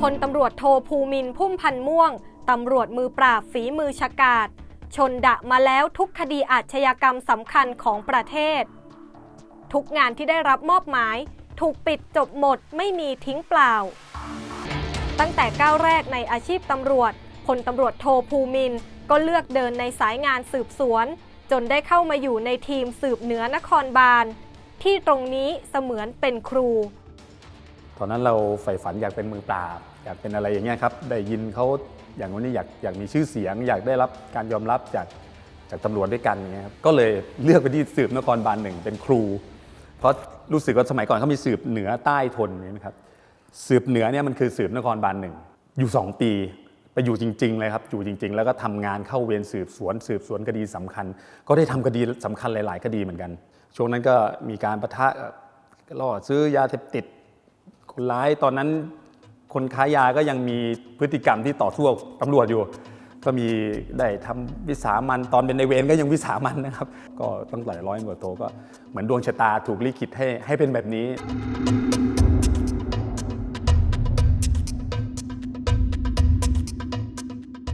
พลตำรวจโทภูมินพุ่มพันธ์ม่วง ตำรวจมือปราบฝีมือฉกาจชนดะมาแล้วทุกคดีอาชญากรรมสำคัญของประเทศ ทุกงานที่ได้รับมอบหมาย ถูกปิดจบหมดไม่มีทิ้งเปล่า ตั้งแต่ก้าวแรกในอาชีพตำรวจพลตำรวจโทภูมินก็เลือกเดินในสายงานสืบสวน จนได้เข้ามาอยู่ในทีมสืบเหนือนครบาลที่ตรงนี้เสมือนเป็นครู ตอนนั้นเราใฝ่ฝันอยากเป็นมือปราบอยากเป็นอะไรอย่างเงี้ยครับได้ยินเขาอย่างวันนี้อยากอยากมีชื่อเสียง อยากได้รับการยอมรับจากจากตำรวจด้วยกันอย่างเงี้ยครับก็เลยเลือกไปที่สืบนครบาลหนึ่งเป็นครู เพราะรู้สึกว่าสมัยก่อนเขามีสืบเหนือใต้ทนเนี่ยนะครับสืบเหนือเนี่ยมันคือสืบนครบาลหนึ่งอยู่ 2 ปีไปอยู่จริง ๆ เลยครับอยู่จริง ๆ แล้วก็ทำงานเข้าเวรสืบสวน สืบสวนคดีสำคัญ ก็ได้ทำคดีสำคัญหลาย ๆ คดีเหมือนกัน ช่วงนั้นก็มีการประทะล่อซื้อยาเสพติด คนร้ายตอนนั้นคนค้ายาก็ยังมีพฤติกรรมที่ต่อสู้กับตำรวจอยู่ ก็มีได้ทำวิสามันตอนเป็นในเวรก็ยังวิสามันนะครับ ก็ตั้งหลายร้อยตำรวจโทก็เหมือนดวงชะตาถูกลิขิตให้ให้เป็นแบบนี้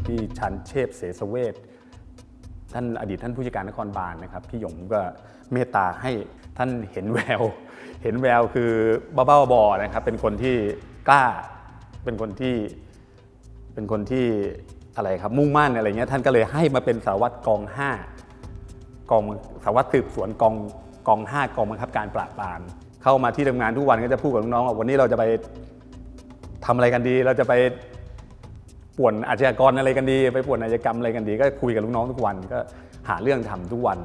ที่ชันเชษเสสเวทท่านอดีตท่านผู้จัดการนครบาลนะครับ พี่หยงก็เมตตาให้ ท่านเห็นแวว เห็นแววคือบ้าๆบอนะครับ เป็นคนที่กล้า เป็นคนที่ เป็นคนที่อะไรครับ มุ่งมั่นอะไรเงี้ย ท่านก็เลยให้มาเป็นสารวัตรกองห้ากองสารวัตรสืบสวนกองกองห้ากองบังคับการปราบปราม เข้ามาที่ทำงานทุกวันก็จะพูดกับน้องๆว่าวันนี้เราจะไปทำอะไรกันดี เราจะไปป่วนอาชญากรอะไรกันดี ไปป่วนอาชญากรรมอะไรกันดี ก็คุยกับลูกน้องทุกวัน ก็หาเรื่องทำทุกวัน